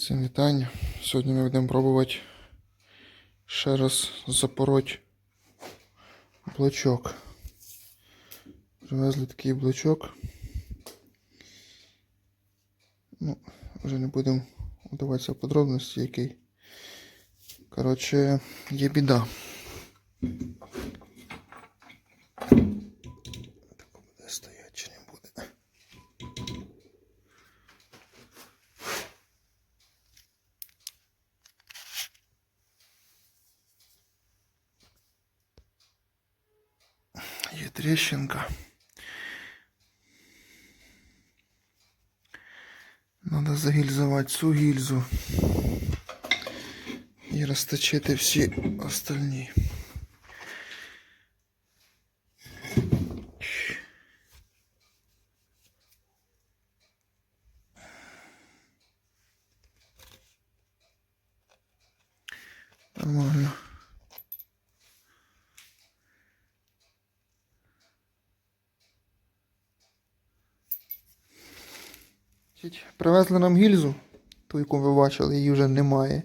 Всім вітання. Сьогодні ми будемо пробувати ще раз запороть блочок. Привезли такий блочок. Ну, вже не будемо вдаватися в подробності, який. Коротше, є біда. Є тріщинка. Надо загільзувати цю гільзу і розточити всі остальні. Нормально. Значить, Привезли нам гільзу, ту, яку ви бачили, її вже немає.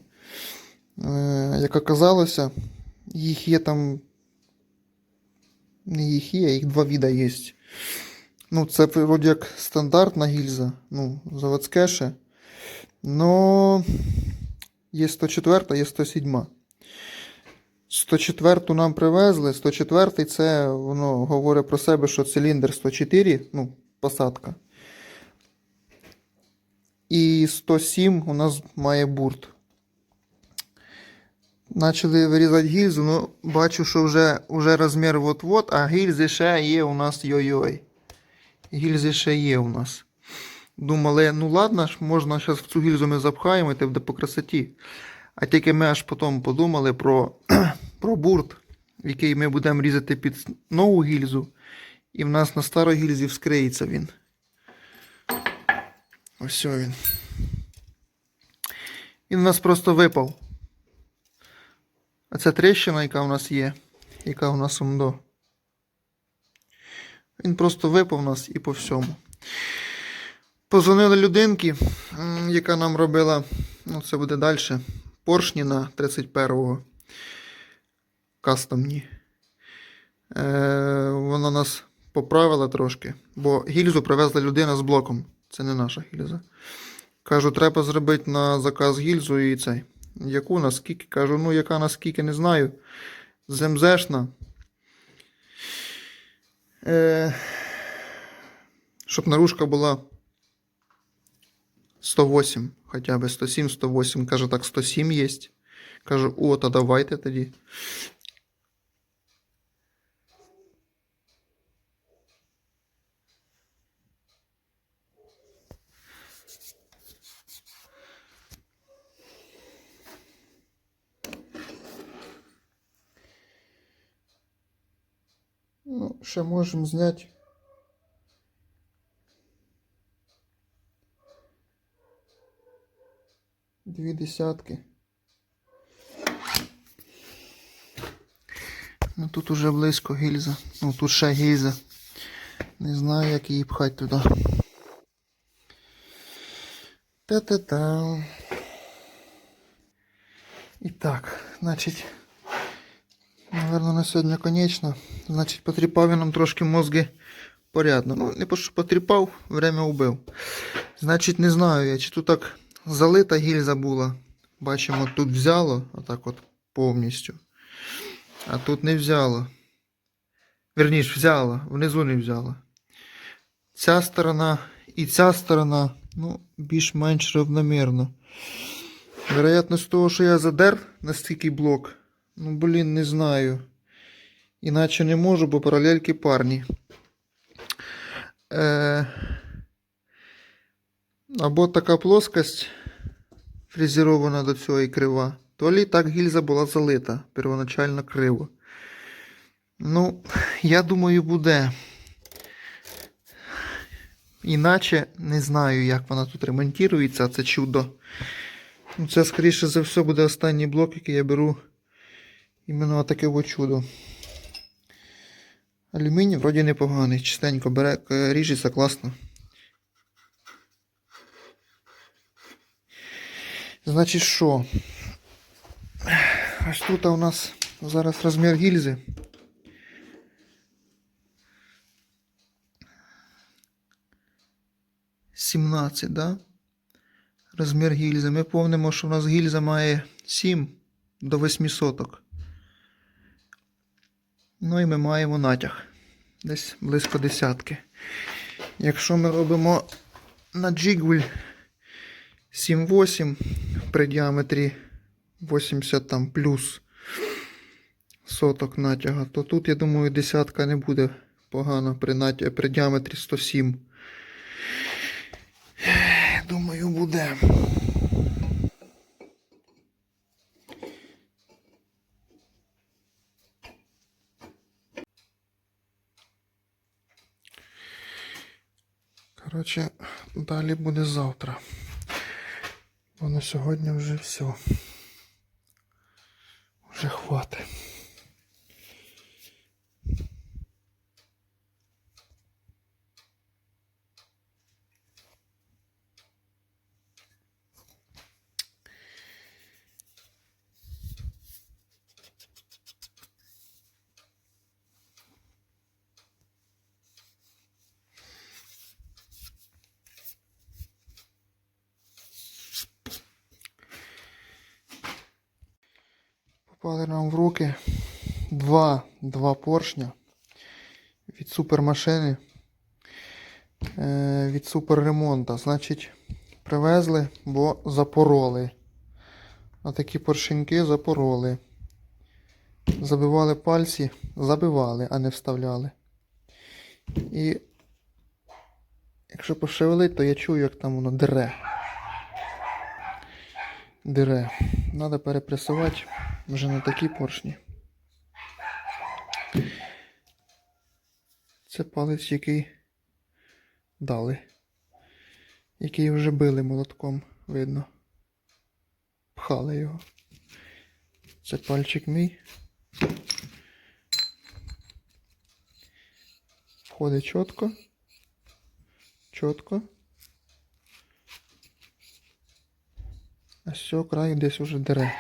Е, як оказалося, їх є там. Не їх є, їх два віда є. Ну, це вроді як стандартна гільза, ну, заводське ще. Но є 104, є 107. 104 нам привезли. 104 це воно говорить про себе, що циліндр 104, ну, посадка. І 107 у нас має бурт. Начали вирізати гільзу, ну бачу, що вже, вже розмір от-от, а гільзи ще є у нас йой-йой. Гільзи ще є у нас. Думали, ну ладно, ж, можна зараз в цю гільзу ми запхаємо, і буде по красоті. А тільки ми аж потім подумали про, про бурт, який ми будемо різати під нову гільзу. І в нас на старій гільзі вскриється він. Ось він. Він у нас просто випав. А ця тріщина, яка у нас є, яка у нас умдо. Він просто випав у нас і по всьому. Позвонили людинки, яка нам робила, ну це буде далі, поршні на 31-го кастомні. Е, вона нас поправила трошки, бо гільзу привезла людина з блоком. Це не наша гільза. Кажу, треба зробити на заказ гільзу і цей. Яку наскільки? Кажу, ну яка наскільки не знаю. Земзешна. Е, щоб наружка була 108, хоча б 107, 108. Каже, так, 107 є. Кажу, о, то давайте тоді. Ну, ще можемо зняти. Дві десятки. Ну тут уже близько гільза. Ну тут ще гільза. Не знаю, як її пхати туди. Та-та-та. І так, значить. Наверно, на сьогодні конечно. Значить, потріпав він нам трошки мозги порядно. Ну, не потріпав, время убив. Значить, не знаю я, чи тут так залита гільза була. Бачимо, тут взяло, отак от повністю. А тут не взяло. Верніше, взяло, внизу не взяло. Ця сторона і ця сторона, ну, більш-менш равномірно. Вероятність того, що я задер на стільки блок. Ну, блін, не знаю. Іначе не можу, бо паралельки парні. Е... Або така плоскость фрезерована до цього і крива. То лі так гільза була залита, первоначально криво. Ну, я думаю, буде. Іначе не знаю, як вона тут ремонтується, це чудо. Ну, Це, скоріше за все, буде останній блок, який я беру. Іменно таке чудо. Алюміній вроді непоганий, чистенько бере, ріжеться класно. Значить, що? Ось тут у нас зараз розмір гільзи. Сімнадцять, да? Розмір гільзи. Ми помнимо, що у нас гільза має 7 до 8 соток. Ну і ми маємо натяг. Десь близько десятки. Якщо ми робимо на джигвель 7-8 при діаметрі 80 там плюс соток натяга, то тут, я думаю, десятка не буде погано при, натя... при діаметрі 107. Думаю, буде. Коротше, далі буде завтра. Бо на сьогодні вже все. Вже хватить. Попали нам в руки два, два поршня від супермашини, е, від суперремонта. Значить, привезли, бо запороли. А такі поршеньки запороли. Забивали пальці, забивали, а не вставляли. І якщо пошевелить, то я чую, як там воно дере. Дере. Надо перепресувати вже на такі поршні. Це палець, який дали. Який вже били молотком, видно. Пхали його. Це пальчик мій. Входить чітко. Чітко. А з цього краю десь уже дере.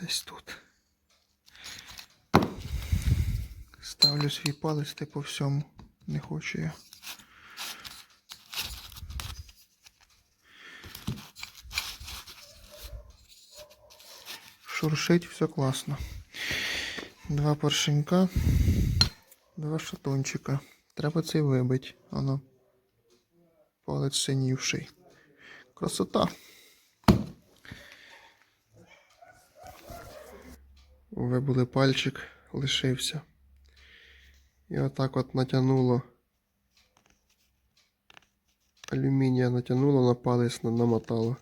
Десь тут. Ставлю свій палець ти по всьому. Не хочу я. Шуршить, все класно. Два поршенька, два шатунчика. Треба цей вибити. Воно. Палець синівший. Красота. Вибули пальчик, лишився. І отак от натягнуло. Алюмінія натягнуло на палець, намотало.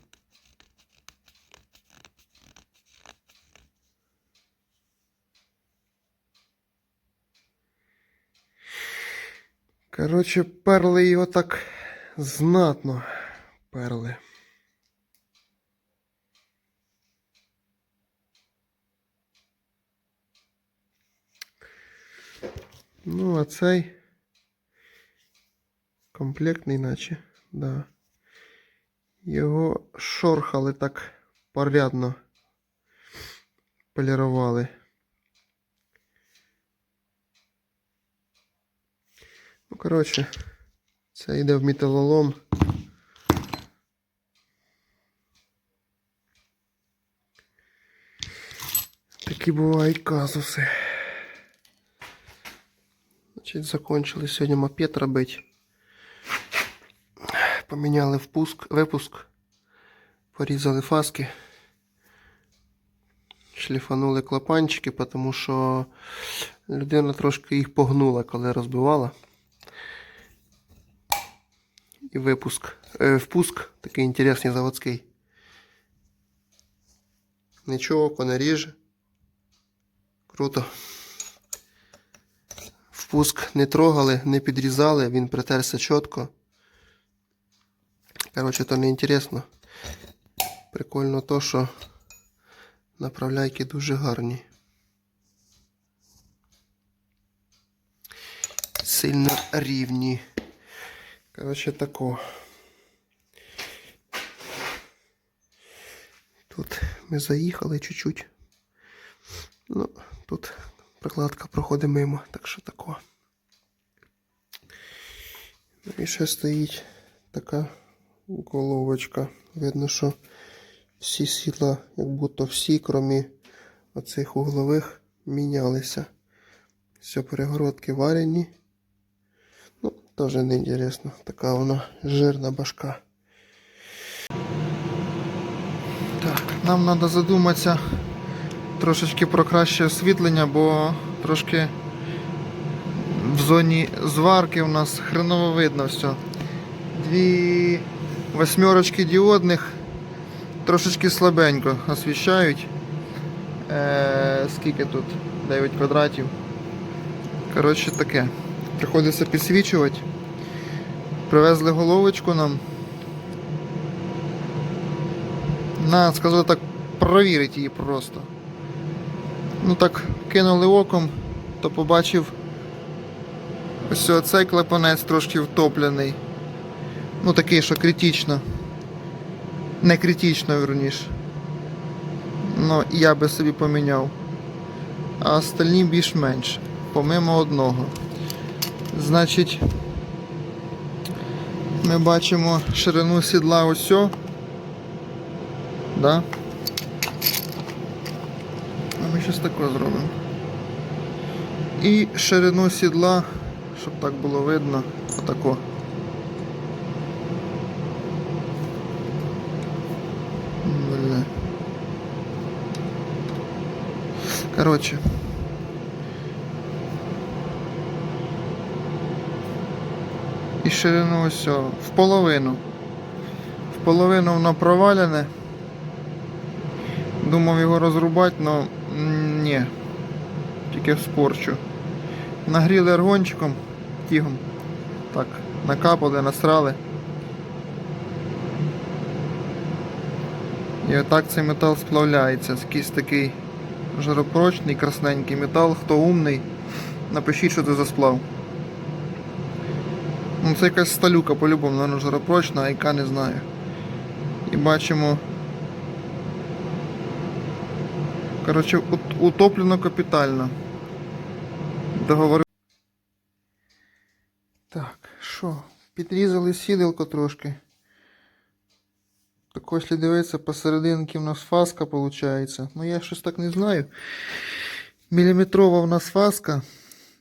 Коротше, перли його так знатно. Перли. Ну, а цей комплектний, наче, да. Його шорхали так порядно. Полірували. Ну, коротше, це йде в металолом. Такі бувають казуси. Значить, закончили сьогодні мопед робити. Поміняли впуск, випуск, порізали фаски, шліфанули клапанчики, тому що людина трошки їх погнула, коли розбивала. І випуск. Е, впуск такий інтересний заводський. Нічого, око. Круто. Впуск не трогали, не підрізали, він притерся чітко. Коротше, то не інтересно. Прикольно то, що направляйки дуже гарні. Сильно рівні. Коротше, тако. Тут ми заїхали чуть-чуть. Ну, тут прокладка проходить мимо, так що тако. Ну і ще стоїть така головочка. Видно, що всі світла, як будто всі, крім оцих углових, мінялися. Все перегородки варені. Ну, теж не інтересно. Така вона жирна башка. Так, нам треба задуматися трошечки про краще освітлення, бо трошки в зоні зварки у нас хреново видно все. Дві восьмерочки діодних трошечки слабенько освіщають. Е, скільки тут? 9 квадратів. Коротше таке. Приходиться підсвічувати. Привезли головочку нам. На, сказали так, провірити її просто. Ну так, кинули оком, то побачив ось цей клапанець трошки втоплений. Ну такий, що критично. Не критично, верніше. Ну, я би собі поміняв. А остальні більш-менш. Помимо одного. Значить, ми бачимо ширину сідла ось. Да? Щось таке зробимо. І ширину сідла, щоб так було видно, отако. Короче. І ширину ось в половину. В половину воно провалене. Думав його розрубати, але ні. Тільки спорчу. Нагріли аргончиком, тігом. Так, накапали, насрали. І отак цей метал сплавляється. Якийсь такий жаропрочний, красненький метал. Хто умний, напишіть, що це за сплав. Ну це якась сталюка по-любому, вона жаропрочна, а яка не знаю. І бачимо. Коротше, утоплено капітально. Договорив. Так, що? Підрізали сіделко трошки. Так ось, якщо дивитися, посерединки в нас фаска виходить. Ну я щось так не знаю. Міліметрова в нас фаска.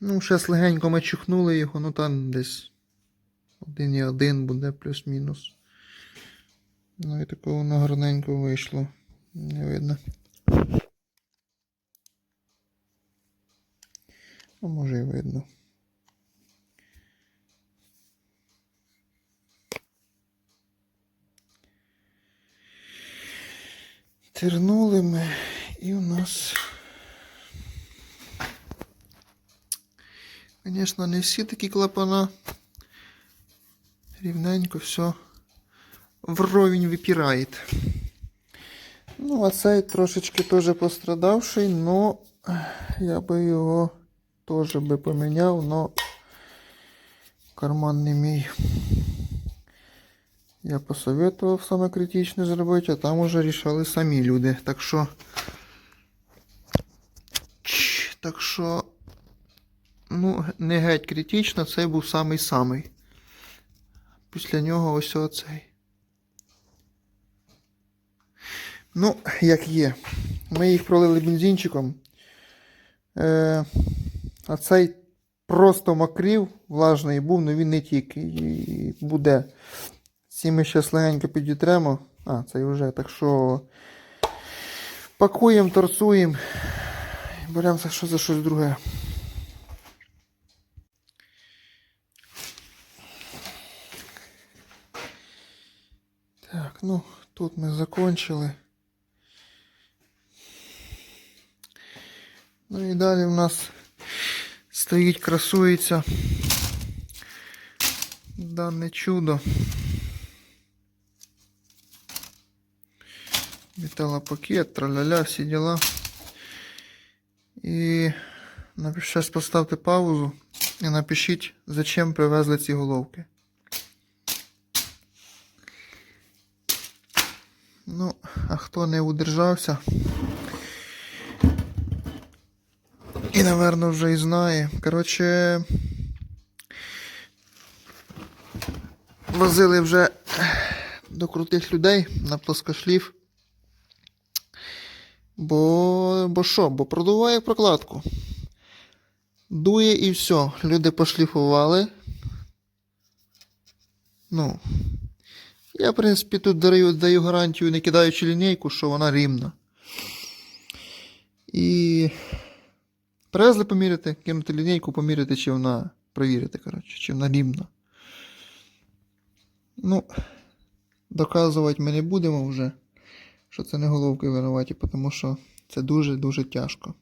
Ну, зараз легенько ми чухнули його, ну там десь 1,1 буде плюс-мінус. Ну і такого воно гарненько вийшло. Не видно. А може і видно. Тернули ми і у нас. Звісно, не всі такі клапана. Рівненько все вровень випирає. Ну, а цей трошечки теж пострадавший, но я би його теж би поміняв, но карман не мій. Я посоветував саме критичне зробити, а там уже рішали самі люди. Так що. Так що. Ну, не геть критично, цей був самий-самий. Після нього ось оцей. Ну, як є. Ми їх пролили бензинчиком. Е, а цей просто мокрів, влажний був, але він не тік. І буде. Ці ми ще легенько підітремо. А, цей вже. Так що пакуємо, торсуємо. Беремося що за щось друге. Так, ну, тут ми закончили. Ну і далі в нас стоїть, красується. Дане чудо. Металопакет, траляля, всі діла. І зараз поставте паузу і напишіть, зачем привезли ці головки. Ну, а хто не удержався? І, напевно, вже і знає. Коротше. Возили вже до крутих людей на плоскошлів. Бо. Бо що? Бо продуває прокладку. Дує і все. Люди пошліфували. Ну. Я, в принципі, тут даю, даю гарантію, не кидаючи лінійку, що вона рівна. І. Привезли поміряти, кинути лінійку, поміряти, чи вона. Провірити, коротше, чи вона рівна. Ну, доказувати ми не будемо вже, що це не головки винуваті, тому що це дуже-дуже тяжко.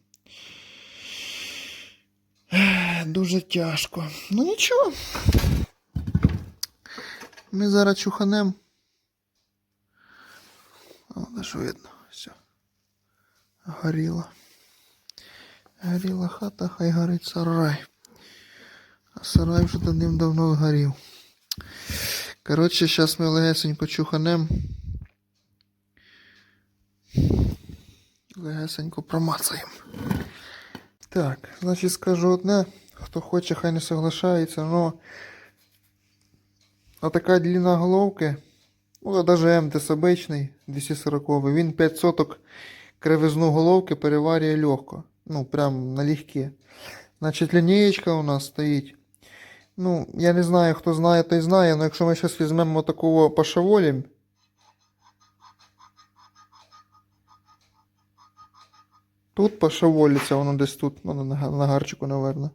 Дуже тяжко. Ну нічого. Ми зараз чуханем. О, ж видно, все. Горіла. Горіла хата, хай горить сарай. А сарай вже давним-давно горів. Коротше, зараз ми легесенько чуханем. Легесенько промацаємо. Так, значить скажу одне. Хто хоче, хай не соглашається, но отака длина головки, ну, даже МТС обичний, 240 він 5 соток кривизну головки переварює легко. Ну, прям налегке. Значить, лінієчка у нас стоїть. Ну, я не знаю, хто знає, той знає, але якщо ми зараз візьмемо такого пошаволім. Тут пошаволиться, воно десь тут, ну, на, гарчику, наверно.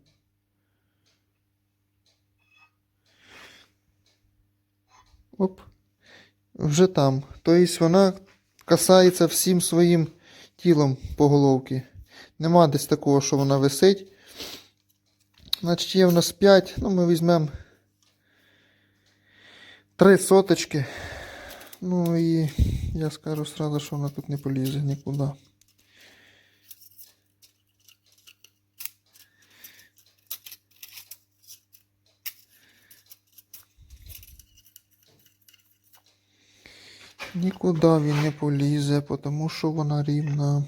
Оп. Вже там. Тобто вона касається всім своїм тілом по головці. Нема десь такого, що вона висить. Значить, є в нас 5, ну ми візьмемо 3 соточки. Ну і я скажу сразу, що вона тут не полізе нікуди. Нікуди він не полізе, тому що вона рівна.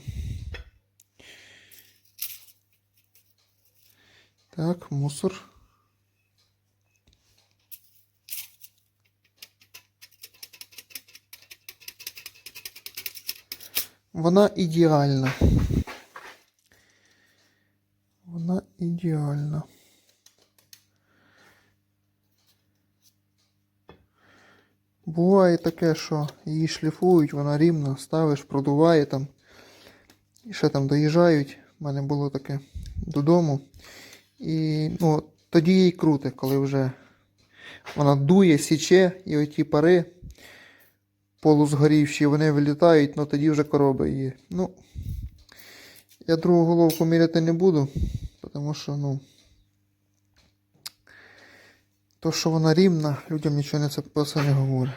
Так, мусор. Вона ідеальна. Вона ідеальна. Буває таке, що її шліфують, вона рівна, ставиш, продуває там. І ще там доїжджають. У мене було таке додому. І ну, тоді їй круте, коли вже вона дує, січе, і оті пари полузгорівші, вони вилітають, ну тоді вже короби її. Ну, я другу головку міряти не буду, тому що, ну. То, що вона рівна, людям нічого не це про це не говорить.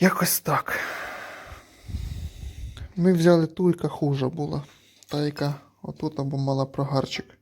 Якось так. Ми взяли ту, яка хужа була. Та, яка отут або мала прогарчик.